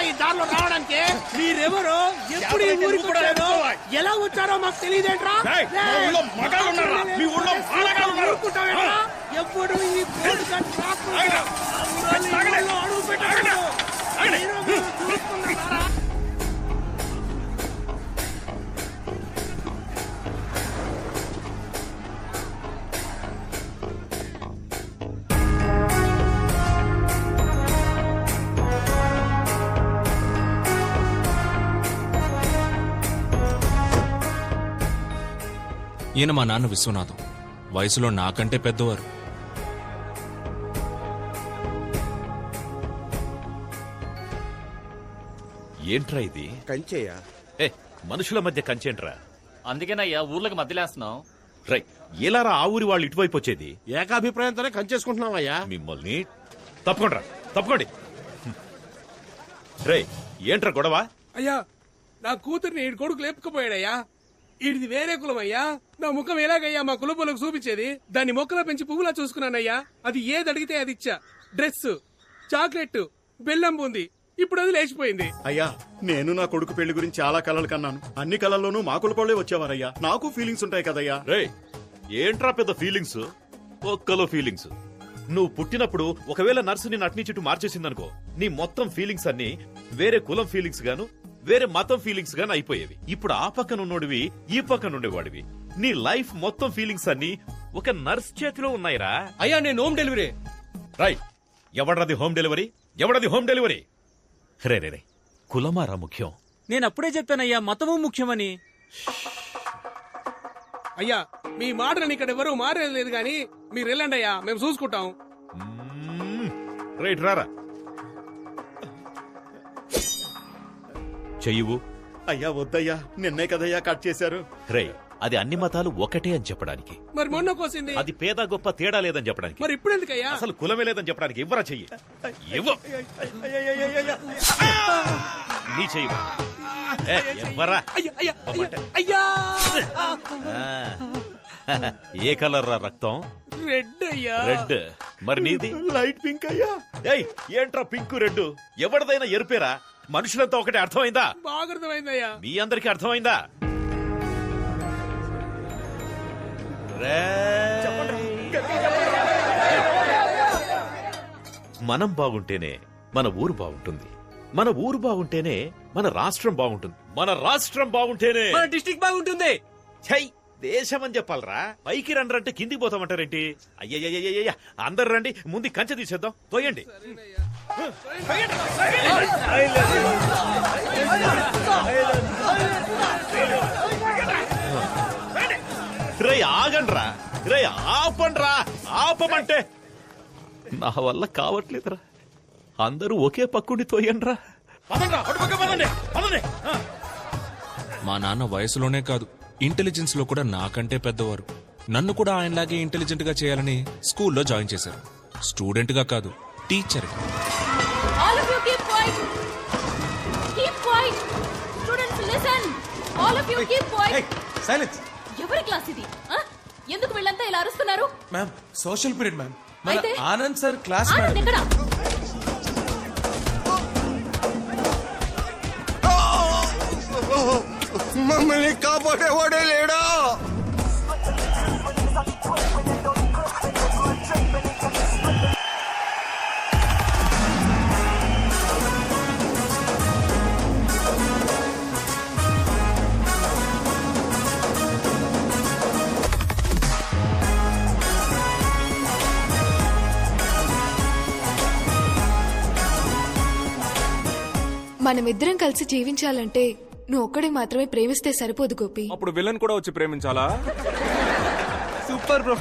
ఈ దారిలో రావడానికి? మీరెవరు? ఎప్పుడు ఈ ఊరికి వచ్చారో. ఎలా వచ్చారో మాకు తెలియదేంట్రా? ఏయ్, మా ఊళ్ళో మగాళ్ళు ఉన్నారా? మీ ఈయన మా నాన్న విశ్వనాథం. వయసులో నాకంటే పెద్దవారు. ఏంట్రా ఇది? కంచేయా? ఏ మనుషుల మధ్య కంచేంట్రా? అందుకేనయ్యా ఊర్లకు మధ్యలేస్తున్నాం రై ఎలారా ఆ ఊరి వాళ్ళు ఇటువైపు వచ్చేది? ఏకాభిప్రాయంతోనే కంచేసుకుంటున్నావయ్యా. మిమ్మల్ని తప్పుకోండ్రా తప్పుకోండి రే ఏంట్రా గొడవ? అయ్యా నా కూతుర్ని ఈడు కొడుకు లేపుకుపోయాడయ్యా. ఈడిది వేరే కులం అయ్యా నా ముఖం ఎలాగయ్యా? మా కులపోలకు చూపించేది. దాన్ని మొక్కలో పెంచి పువ్వులా చూసుకున్నానయ్యా. అది ఏది అడిగితే అది ఇచ్చా. డ్రెస్ చాక్లెట్ బెల్లం బూంది. ఇప్పుడు అది లేచిపోయింది. అయ్యా నేను నా కొడుకు పెళ్ళి గురించి చాలా కలలు కన్నాను. అన్ని కళల్లోనూ మా కులపోళ్ళే వచ్చేవారయ్యా. నాకు ఫీలింగ్స్ ఉంటాయి కదయ్యా. రే ఏంట్రా పెద్ద ఫీలింగ్స్ ఒక్కలో ఫీలింగ్స్ నువ్వు పుట్టినప్పుడు ఒకవేళ నర్సు ని నటిని చుట్టూ మార్చేసిందనుకో నీ మొత్తం ఫీలింగ్స్ అన్ని వేరే కులం ఫీలింగ్స్ గాను వేరే మతం ఫీలింగ్స్ గాను అయిపోయేవి. ఇప్పుడు ఆ పక్కన ఉన్నోడివి ఈ పక్కన ఉండేవాడివి. నీ లైఫ్ మొత్తం ఫీలింగ్స్ అన్ని ఒక నర్స్ చేతిలో ఉన్నాయిరా. అయ్యా నేను హోమ్ డెలివరీ రై ఎవడది హోమ్ డెలివరీ ఎవడది హోమ్ డెలివరీ రే రే రే. కులమారా ముఖ్యం. నేను అప్పుడే చెప్పానయ్యా మతము ముఖ్యమని. అయ్యా మీ మాటని ఇక్కడ ఎవరు మారేది కానీ మీరు వెళ్ళండి అయ్యా మేము చూసుకుంటాం. రైట్ రారా. చెయ్యవు. అయ్యా వద్దయ్యా నిన్నే కదయ్యా కట్ చేశారు. రే అది అన్ని మతాలు ఒకటే అని చెప్పడానికి. మరి మొన్న కోసింది? అది పేద గొప్ప తేడా లేదని చెప్పడానికి. మరి ఇప్పుడు ఎందుకయ్యా? అసలు కులమే లేదని చెప్పడానికి ఇవ్వరా చెయ్యి. ఇవ్వ. నీ చెయ్యి. ఏ, ఇవ్వరా అయ్యా. ఏ కలర్ రా రక్తం? రెడ్ అయ్యా. రెడ్ మరి నీది? లైట్ పింక్ అయ్యా. ఏయ్ ఏంట్రా పింక్ రెడ్ ఎవరిదైనా ఎరుపేరా? మనుషులంతా ఒకటి అర్థమైందా? బాగా అర్థమైందయ్యా మీ అందరికి అర్థమైందా? మనం బాగుంటేనే మన ఊరు బాగుంటుంది. మన ఊరు బాగుంటేనే మన రాష్ట్రం బాగుంటుంది. మన రాష్ట్రం బాగుంటేనే మన డిస్టిక్ బాగుంటుంది. ఛై! దేశం అని చెప్పాలరా? పైకి రండి అంటే కిందికి పోతామంటారేంటి? అయ్యయ్యయ్యయ్య అందరు రండి ముందు కంచె తీసేద్దాం. తోయండి. రే ఆగండ్రా. రే ఆపండ్రా. ఆపమంటే నా వల్ల కావట్లేదురా. అందరూ ఒకే పక్కుండి తోయండ్రా. మా నాన్న వయసులోనే కాదు ఇంటెలిజెన్స్లో కూడా నాకంటే పెద్దవారు. నన్ను కూడా ఆయనలాగే ఇంటెలిజెంట్గా చేయాలని స్కూల్లో జాయిన్ చేశారు. స్టూడెంట్గా కాదు teacher. Keep quiet. Students, listen. All of you keep quiet. Silence ఎవరి క్లాస్ ఇది ఆ? ఎందుకు వీళ్ళంతా ఇలా అరుస్తున్నారు మ్యామ్ సోషల్ పీరియడ్ మ్యామ్ అయితే? ఆనంద్ సార్ క్లాస్ ఆనంద్ ఎక్కడ మమ్మల్ని కాపాడేవాడే లేడా మనమిద్దరం కలిసి జీవించాలంటే నువ్వు ఒక్కడే మాత్రమే ప్రేమిస్తే సరిపోదు గోపి. అప్పుడు విలన్ కూడా వచ్చి ప్రేమించాలా? Super bro.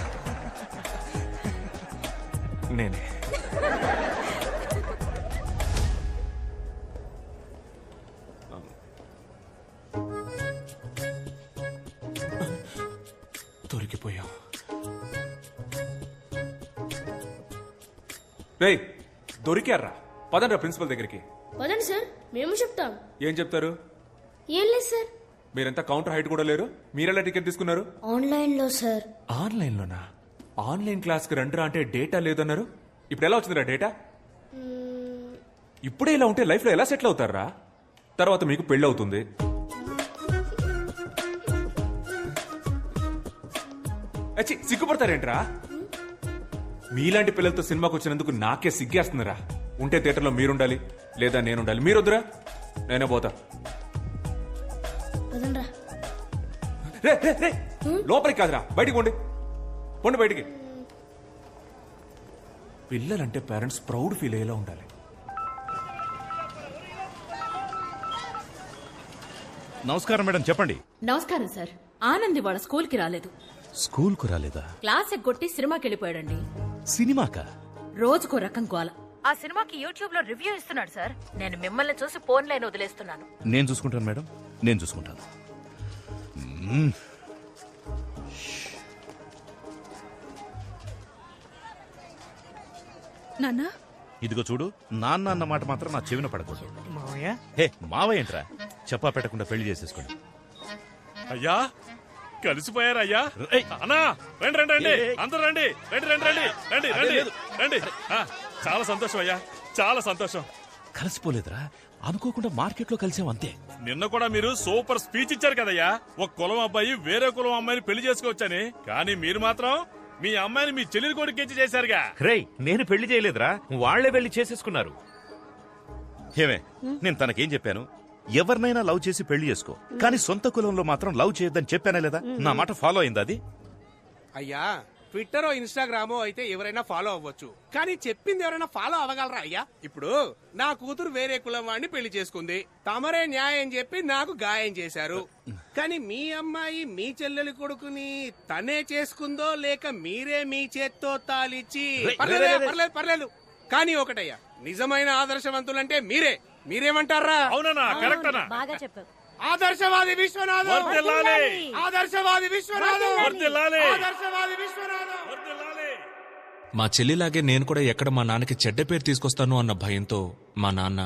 నేనే. దొరికిపోయాం రే దొరికారా? పదండ్రా ప్రిన్సిపల్ దగ్గరికి. పదండి సార్. మేము చెప్తాం. ఏం చెప్తారు? ఏం లేదు సార్. మీరంతా కౌంటర్ హైట్ కూడా లేరు? మీరెలా టికెట్ తీసుకున్నారు? ఆన్లైన్లో సార్. ఆన్లైన్ లోనా ఆన్లైన్ క్లాస్కి రండిరా అంటే డేటా లేదన్నారు? ఇప్పుడు ఎలా వచ్చిందిరా డేటా? ఇప్పుడే ఇలా ఉంటే లైఫ్లో ఎలా సెటిల్ అవుతారా తర్వాత మీకు పెళ్ళి అవుతుంది. అచ్చి సిగ్గుపడతారేంట్రా? మీలాంటి పిల్లలతో సినిమాకి వచ్చినందుకు నాకే సిగ్గేస్తుందిరా. ఉంటే థియేటర్లో మీరుండాలి. లేదా నేనుండాలి. మీరొద్దురా? నేనే పోతా. రే, రే, రే. లోపలికి కాదురా. బయటికి పోండి. పోండి బయటికి. పిల్లలంటే పేరెంట్స్ ప్రౌడ్ ఫీల్ అయ్యేలా ఉండాలి. నమస్కారం మేడం చెప్పండి. నమస్కారం సార్. ఆనంద్ ఇవాళ స్కూల్కి రాలేదు. స్కూల్కు రాలేదా? క్లాస్ ఎగ్గొట్టి సినిమాకి వెళ్ళిపోయాడండి సినిమాకా? రోజుకో రకం గోల. ఆ సినిమాకి యూట్యూబ్లో రివ్యూ ఇస్తున్నాడు సార్. నేను మిమ్మల్ని చూసి ఫోన్ లైన్ వదిలేస్తున్నాను. నేను చూసుకుంటాను మేడం. నేను చూసుకుంటాను. మ్మ్. నాన్నా? ఇదిగో చూడు నాన్న అన్న మాట మాత్రం నా చెవిన పడకూడదు. హే మావయ్య ఏంట్రా? చెప్పా పెట్టకుండా పెళ్ళి చేసేసుకోండి. అయ్యా కలిసిపోయారు అయ్యా? ఏయ్. అన్నా రండి రండి రండి. ఏయ్, ఏయ్. అందరూ రండి రండి రండి రండి రండి రండి లేదు. రండి. ఆ, చాలా సంతోషం అయ్యా. చాలా సంతోషం. కలిసిపోలేదురా. అనుకోకుండా మార్కెట్లో కలిసాం అంతే. నిన్న కూడా మీరు సూపర్ స్పీచ్ ఇచ్చారు కదయ్యా. ఒక కులం అబ్బాయి వేరే కులం అమ్మాయిని పెళ్ళి చేసుకోవచ్చని. కానీ మీరు మాత్రం మీ అమ్మాయిని మీ చెల్లెలి కొడుకు ఇచ్చి చేశారుగా. రేయ్ నేను పెళ్ళి చేయలేదురా. వాళ్ళే వెళ్ళి చేసేసుకున్నారు. ఏమే నేను తనకేం చెప్పాను? ఎవరినైనా లవ్ చేసి పెళ్ళి చేసుకో. కానీ సొంత కులంలో మాత్రం లవ్ చేయొద్దని చెప్పానా లేదా? నా మాట ఫాలో అయిందా అది? అయ్యా ట్విట్టర్ ఇన్స్టాగ్రామో అయితే ఎవరైనా ఫాలో అవ్వచ్చు. కానీ చెప్పింది ఎవరైనా ఫాలో అవ్వగలరా అయ్యా? ఇప్పుడు నా కూతురు వేరే కులం వాడిని పెళ్ళి చేసుకుంది. తమరే న్యాయం చెప్పి నాకు గాయం చేశారు. కానీ మీ అమ్మాయి మీ చెల్లెలి కొడుకుని తనే చేసుకుందో లేక మీరే మీ చేత్తో తాలిచ్చి పర్లేదు. పర్లేదు పర్లేదు. కానీ ఒకటయ్యా నిజమైన ఆదర్శవంతులంటే మీరే. మీరేమంటారా? అవునన్నా కరెక్ట్ అన్నా బాగా చెప్పావు. ఆదర్శవాది విశ్వనాథం. ఆదర్శవాది విశ్వనాథం. ఆదర్శవాది. మా చెల్లిలాగే నేను కూడా ఎక్కడ మా నాన్నకి చెడ్డ పేరు తీసుకొస్తాను అన్న భయంతో మా నాన్న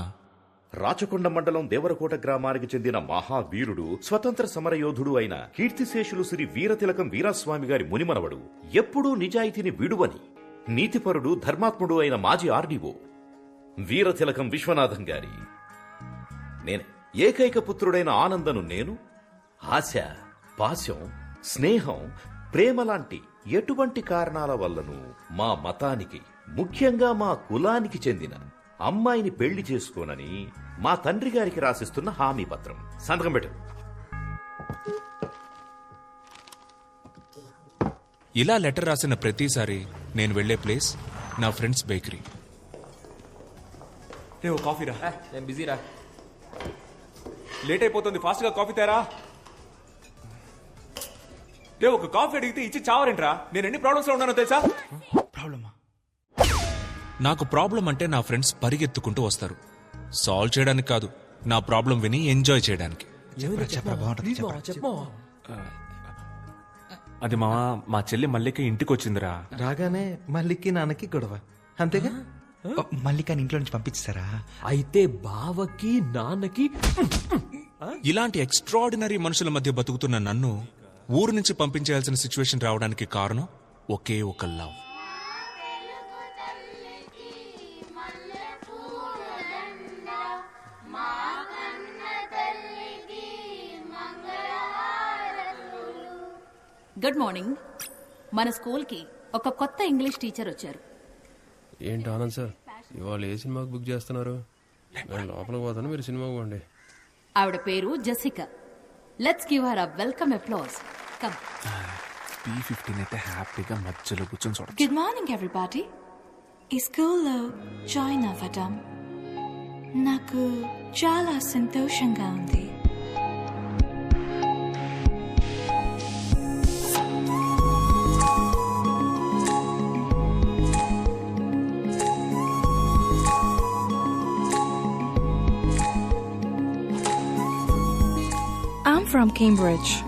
రాచకొండ మండలం దేవరకోట గ్రామానికి చెందిన మహావీరుడు స్వతంత్ర సమరయోధుడు అయిన కీర్తిశేషులు శ్రీ వీరతిలకం వీరాస్వామి గారి మునిమనవడు ఎప్పుడూ నిజాయితీని విడువని నీతిపరుడు ధర్మాత్ముడు అయిన మాజీ ఆర్డీఓ వీరతిలకం విశ్వనాథం గారి నేనే ఏకైక పుత్రుడైన ఆనందను నేను? ఆశ పాశం స్నేహం ప్రేమ లాంటి ఎటువంటి కారణాల వల్లను మా మతానికి ముఖ్యంగా మా కులానికి చెందిన అమ్మాయిని పెళ్ళి చేసుకోనని మా తండ్రి గారికి రాసిస్తున్న హామీ పత్రం. సంతకం పెట్టు. ఇలా లెటర్ రాసిన ప్రతిసారి నేను వెళ్ళే ప్లేస్ నా ఫ్రెండ్స్ బేకరీ. నేను బిజీరా లేట్ అయిపోతుంది. ఫాస్ట్గా కాఫీ తేరా? రే ఒక కాఫీ అడిగితే ఇచ్చి చావరేంట్రా? నేను ఎన్ని ప్రాబ్లమ్స్లో ఉన్నానో తెలుసా? నాకు ప్రాబ్లం అంటే నా ఫ్రెండ్స్ పరిగెత్తుకుంటూ వస్తారు. సాల్వ్ చేయడానికి కాదు నా ప్రాబ్లం విని ఎంజాయ్ చేయడానికి. అది మా మా చెల్లి మల్లిక ఇంటికి వచ్చిందిరా రాగానే మల్లికి నాన్నకి గొడవ. అంతేగా? మల్లికాని ఇంట్లో నుంచి పంపించారా అయితే బావకి నాన్నకి ఇలాంటి ఎక్స్ట్రాడినరీ మనుషుల మధ్య బతుకుతున్న నన్ను ఊరు నుంచి పంపించేయాల్సిన సిచ్యువేషన్ రావడానికి కారణం ఒకే ఒక లవ్. గుడ్ మార్నింగ్ మన స్కూల్కి ఒక కొత్త ఇంగ్లీష్ టీచర్ వచ్చారు. ఏంటి ఆనంద్ సార్? ఇవాళ ఏ సినిమాకి బుక్ చేస్తున్నారు? నేను లోపలికి పోతాను మీరు సినిమాకి పోండి. ఆవిడ పేరు Jessica let's give her a welcome applause come B fifteen అయితే హ్యాపీగా మధ్యలో కూర్చొని చూడ గుడ్ మార్నింగ్ ఎవ్రీబాడీ ఈ స్కూల్లో జాయిన్ అవ్వడం నాకు చాలా సంతోషంగా ఉంది. From Cambridge.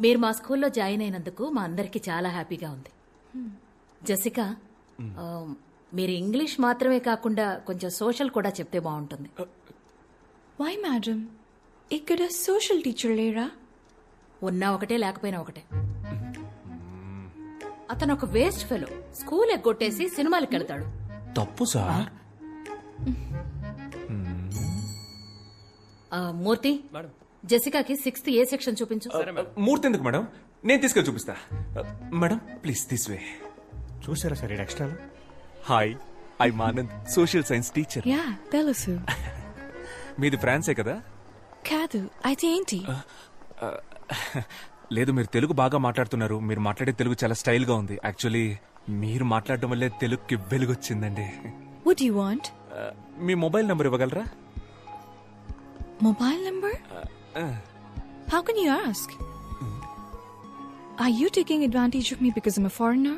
మీరు మా స్కూల్లో జాయిన్ అయినందుకు మా అందరికి చాలా హ్యాపీగా ఉంది. జెసికా ఆ, మీరు ఇంగ్లీష్ మాత్రమే కాకుండా కొంచెం సోషల్ కూడా చెప్తే బాగుంటుంది. Why, madam? ఇక్కడ సోషల్ టీచర్ లేరా? ఉన్నా ఒకటే లేకపోయినా ఒకటే. అతను ఒక వేస్ట్ ఫెలో స్కూల్ ఎగ్గొట్టేసి సినిమాలకు వెళ్తాడు తప్పు సార్. ఆ, మూర్తి జెసికాకి సిక్స్త్ ఏ సెక్షన్ చూపించు. మూర్తి ఎందుకు మేడం? నేను తీసుకెళ్ళి చూపిస్తా. మేడం ప్లీజ్ దిస్ వే చూసారా sir extra hi I'm Anand social science teacher yeah తెలుసు మీది ఫ్రాన్సే కదా? కాదు అయితే ఏంటి? లేదు మీరు తెలుగు బాగా మాట్లాడుతున్నారు. మీరు మాట్లాడే తెలుగు చాలా స్టైల్గా ఉంది. యాక్చువల్లీ మీరు మాట్లాడడం వల్లే తెలుగుకి వెలుగొచ్చిందండి. వుడ్ యు వాంట్ మీ మొబైల్ నెంబర్ ఇవ్వగలరా? Mobile number How can you ask? Are you taking advantage of me because I'm a foreigner?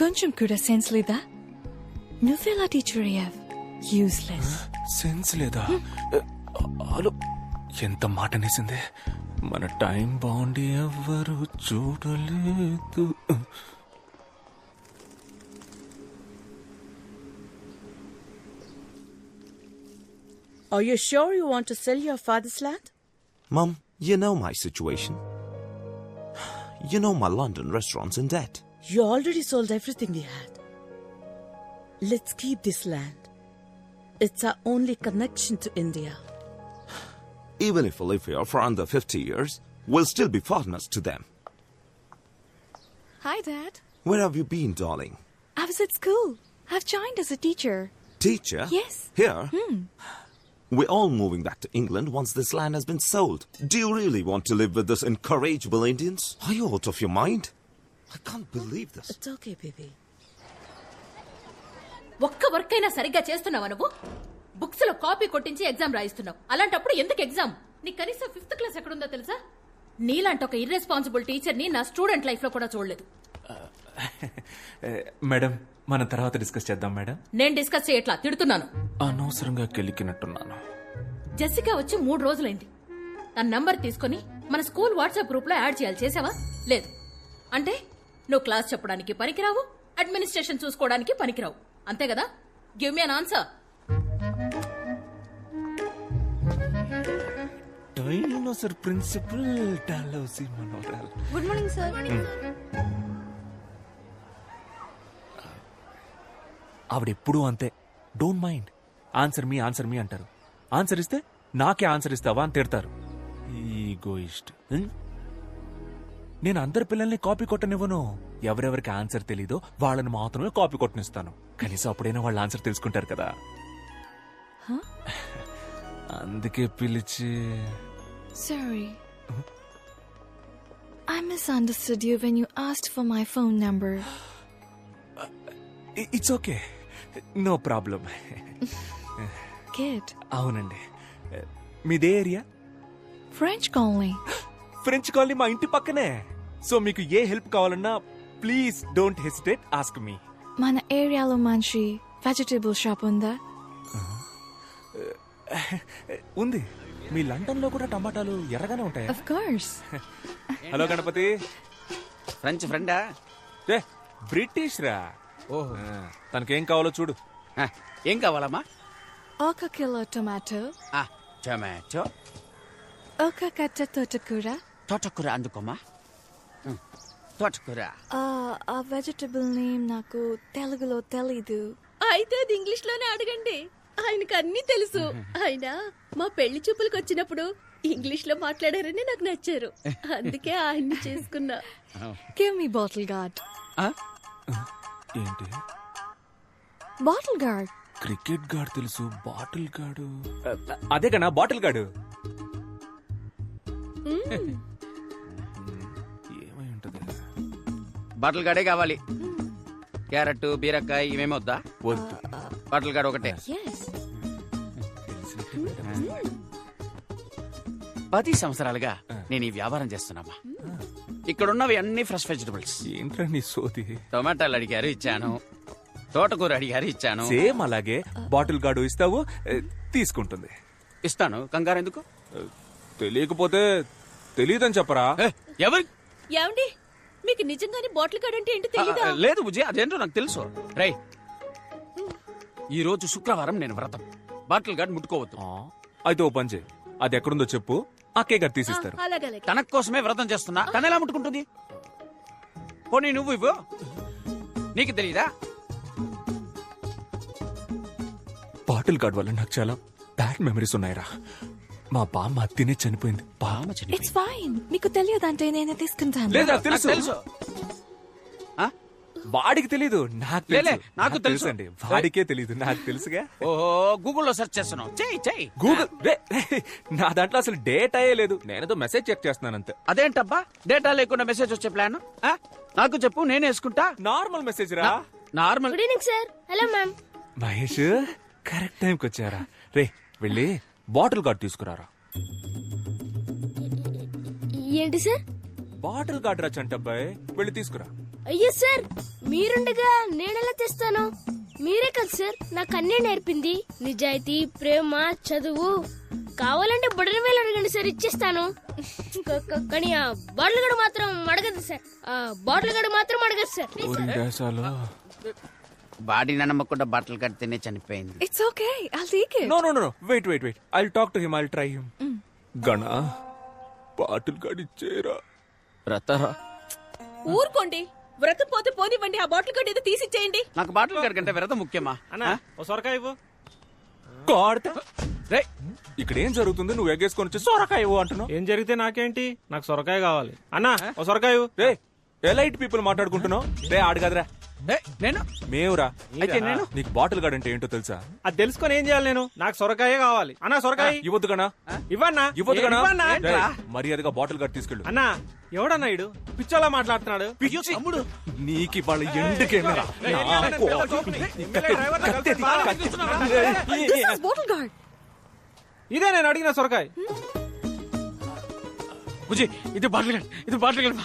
కొంచెం కూడా సెన్స్ లేదా నువ్వెలా టీచర్ అయ్యావ్ యూస్లెస్ సెన్స్ లేదా హలో. ఎంత మాట అనేసింది? మన టైం బాగుండి ఎవ్వరు చూడలేదు. Are you sure you want to sell your father's land? Mum, you know my situation. You know my London restaurant's in debt. You already sold everything we had. Let's keep this land. It's our only connection to India. Even if we live here for under 50 years, we'll still be foreigners to them. Hi, Dad. Where have you been, darling? I was at school. I've joined as a teacher. Teacher? Yes. Here? Hmm. We're all moving back to England once this land has been sold. Do you really want to live with those incorrigible Indians? Are you out of your mind? I can't believe this. It's okay, baby. ఒక్క work అయినా సరిగ్గా చేస్తున్నావా నువ్వు బుక్స్లో copy కొట్టించి exam రాయిస్తున్నావు అలాంటప్పుడు ఎందుకు exam నీ కనీసం ఫిఫ్త్ క్లాస్ ఎక్కడుందో తెలుసా నీలాంటి ఒక ఇర్రెస్పాన్సిబుల్ టీచర్ని నా స్టూడెంట్ లైఫ్లో కూడా చూడలేదు మేడం మన తర్వాత డిస్కస్ చేద్దాం మేడం. నేను డిస్కస్ చేయట్లా? తిడుతున్నాను. అనవసరంగా కెలికినట్టున్నాను. జెసికా వచ్చి మూడు రోజులైంది. తన నంబర్ తీసుకొని మన స్కూల్ వాట్సాప్ గ్రూప్లో యాడ్ చేయాలి చేసావా? లేదు. అంటే నువ్వు క్లాస్ చెప్పడానికి పనికిరావు అడ్మినిస్ట్రేషన్ చూసుకోవడానికి పనికిరావు. అంతే కదా? Give me an answer dinosaur principal Dalhousie మనోరల్ గుడ్ మార్నింగ్ సార్ ఆవిడ ఎప్పుడూ అంతే. Don't mind. Answer me answer me అంటారు. ఆన్సర్ ఇస్తే నాకే ఆన్సర్ ఇస్తావా అని తిడతారు. ఈగోయిస్ట్. నేను అందరి పిల్లల్ని కాపీ కొట్టనివ్వను. ఎవరెవరికి ఆన్సర్ తెలీదో వాళ్ళని మాత్రమే కాపీ కొట్టనిస్తాను. కనీసం అప్పుడైనా వాళ్ళ ఆన్సర్ తెలుసుకుంటారు కదా. అందుకే పిలిచి Sorry. I misunderstood you when you asked for my phone number. It's okay no problem Kid. అవునండి. మీదే area? French calling. French colony మా ఇంటి పక్కనే. సో మీకు ఏ హెల్ప్ కావాలన్నా please don't hesitate ask me. మన ఏరియాలో మంచి వెజిటేబుల్ షాప్ ఉందా? ఉంది. మీ లండన్లో కూడా టమాటాలు ఎర్రగానే ఉంటాయా? Of course. Hello Ganapati French ఫ్రెండా బ్రిటిష్ రా ఓహో. తనకేం కావాలో చూడు. ఏం కావాలమ్మా? ఒక కిలో టొమాటో. ఆ, టమాటో. ఒక కట్ట తోటకూర. తోటకూర అందుకోమా తోటకూర. ఆ, ఆ వెజిటబుల్ నేమ్ నాకు తెలుగులో తెలీదు. అయితే అది ఇంగ్లీష్లోనే అడగండి. ఆయనకు అన్ని తెలుసు. ఆయన మా పెళ్ళి చూపులకు వచ్చినప్పుడు ఇంగ్లీష్లో మాట్లాడారని నాకు నచ్చారు. అందుకే ఆయన్ని చేసుకున్నా. గివ్ మీ బాటిల్ గార్డ్ ఏంటి? Bottle guard. క్రికెట్ గాడు తెలుసు బాటిల్ గాడు. అదే కన్నా బాటిల్ గాడు. ఏమై ఉంటది? బట్టలు గడే కావాలి. క్యారెట్ బీరకాయ ఇవేమి వద్దా. వద్దు బట్టలు గడ ఒకటే. పది సంవత్సరాలుగా నేను ఈ వ్యాపారం చేస్తున్నామా ఇక్కడ ఉన్నవి అన్ని ఫ్రెష్ వెజిటబుల్స్ ఏంట్రా నీ సోది? టొమాటాలు అడిగారు ఇచ్చాను. తోటకూర అడిగారు ఇచ్చాను. సేమ్ అలాగే బాటిల్ గాడు ఇస్తావు తీసుకుంటుంది. ఇస్తాను. కంగారు ఎందుకు? తెలియకపోతే తెలియదని చెప్పరా? ఏ, ఎవరి? ఏమండి? మీకు నిజంగానే బాటిల్ కార్డ్ అంటే ఏంటి ఆ, తెలీదా? లేదు బుజ్జి అదేంటో నాకు తెలుసు. రై ఈ రోజు శుక్రవారం నేను వ్రతం. బాటిల్ గార్డ్ ముట్టుకోవద్దు. ఆ, అయితే ఓ పని చేయి. అది ఎక్కడుందో చెప్పు. ఆ కేక్ అది తీసిస్తారు అలాగలాగే. తన కోసమే వ్రతం చేస్తున్నా. తన ఎలా ముట్టుకుంటుంది? పోనీ నువ్వు ఇవ్వు. నీకు తెలీదా? బాటిల్ గార్డ్ వల్ల నాకు చాలా బ్యాడ్ మెమరీస్ ఉన్నాయిరా. మా బామ్మ అత్తినే చనిపోయింది. బామ్మ ఇట్స్ ఫైన్ మీకు తెలియదంటే నేనే తీసుకుంటాను. లేదా తెలుసు. తెలుసు. వాడికి తెలీదు నాకు లేలే, తెలుసు. నాకు తెలుసు. అండి వాడికే తెలీదు నాకు తెలుసుగా. ఓహో గూగుల్లో సెర్చ్ చేస్తున్నావు. చెయ్యి చెయ్యి గూగుల్ రే, రే, నా దాంట్లో అసలు డేట్ అయ్యే లేదు. నేనేదో మెసేజ్ చెక్ చేస్తున్నాను అంతే. అదేంటబ్బా? డేటా లేకుండా మెసేజ్ వచ్చే ప్లాన్ నాకు చెప్పు నేను వేసుకుంటా? నార్మల్ మెసేజ్ రా. Normal good evening sir hello ma'am Mahesh correct టైంకి వచ్చారా? రే వెళ్ళి బాటిల్ గార్డ్ తీసుకురారా. ఏంటి సార్ బాటిల్ గార్డ్ రా చంటబ్బాయ్. వెళ్ళి తీసుకురా. అయ్యో సార్ మీరుండగా నేనెలా తెస్తాను? మీరే కదా సార్ నాకు అన్నీ నేర్పింది. నిజాయితీ ప్రేమ చదువు. కావాలంటే బుడని వేలు అడగండి సార్ ఇచ్చేస్తాను. కానీ ఆ బాటిల్ గడు మాత్రం అడగదు సార్. ఆ బాటిల్ గడు మాత్రం అడగదు సార్. దేశాలు. బాడీని నమ్మకుండా బట్టలు కడితేనే చనిపోయింది. It's okay I'll take it no no no wait wait wait I talk to him I try him Gana bottle guard ఇచ్చేరా రతారా. ఊరుకోండి. వ్రతం పోతే పోనివ్వండి ఆ బాటిల్ గడు ఏదో తీసిచ్చేయండి. నాకు బాటిల్ గారి కంటే వెరద ముఖ్యమా? అన్నా ఓ సొరకాయ ఇవ్వు. రే ఇక్కడ ఏం జరుగుతుంది? నువ్వు ఎగ్గేసుకొని వచ్చి సొరకాయ ఇవ్వు అంటున్నావు. ఏం జరిగితే నాకేంటి? నాకు సొరకాయ కావాలి. అన్నా ఓ సొరకాయ ఇవ్వు. రే ఎలైట్ పీపుల్ మాట్లాడుకుంటున్నావు. రే ఆడు కదరా. నేను? మేవురా. అయితే నేను? నీకు బాటిల్ గార్డ్ అంటే ఏంటో తెలుసా? అది తెలుసుకొని ఏం చేయాలి నేను? నాకు సొరకాయ కావాలి. అన్నా సొరకాయ? ఇవ్వద్దు గనా ఇవ్వన్నా? ఇవ్వద్దు మర్యాదగా బాటిల్ గార్డ్ తీసుకెళ్ళు. అన్నా ఎవడన్నా ఇడు పిచ్చోలా మాట్లాడుతున్నాడు. తమ్ముడు. నీకు వాళ్ళ ఇదే నేను అడిగిన సొరకాయ. బుజి ఇది బాటిల్ గార్డ్ ఇది బాటిల్ గార్డ్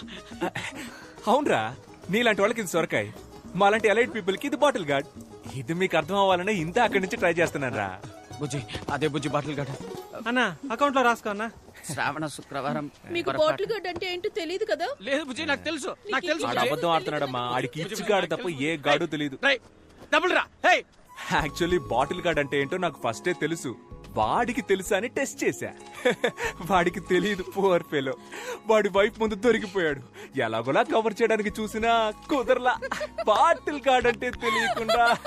అవునరా నీలాంటి వాళ్ళకి ఇది సొరకాయ. మాలాంటి ఎలైట్ పీపుల్కి ఇది బాటిల్ గార్డ్. ఇది మీకు అర్థం అవ్వాలనే ఇంత అక్కడి నుంచి ట్రై చేస్తున్నాను రా బుజ్జి అదే బుజ్జి బాటిల్ గార్డ్. అన్నా అకౌంట్లో రాసుకో అన్నా. శ్రావణ శుక్రవారం మీకు. బాటిల్ గడ్ అంటే ఏంటో తెలియదు కదా? లేదు బుజ్జి నాకు తెలుసు నాకు తెలుసు ఆడు అబద్ధం ఆడుతున్నాడమ్మా. ఆడికి ఇచ్చి గాడు తప్ప ఏ గాడు తెలియదు డబుల్ రా. హే. యాక్చువల్లీ బాటిల్ గార్డ్ అంటే ఏంటో నాకు ఫస్టే తెలుసు. వాడికి తెలుసా అని టెస్ట్ చేశా. వాడికి తెలియదు పువర్ ఫెలో వాడి వైఫ్ ముందు దొరికిపోయాడు. ఎలాగోలా కవర్ చేయడానికి చూసినా కుదరలా. బాటిల్ గార్డ్ అంటే తెలియకుండా.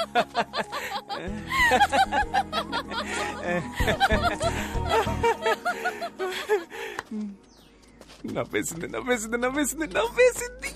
నవ్వేసింది నవ్వేసింది నవ్వేసింది నవ్వేసింది.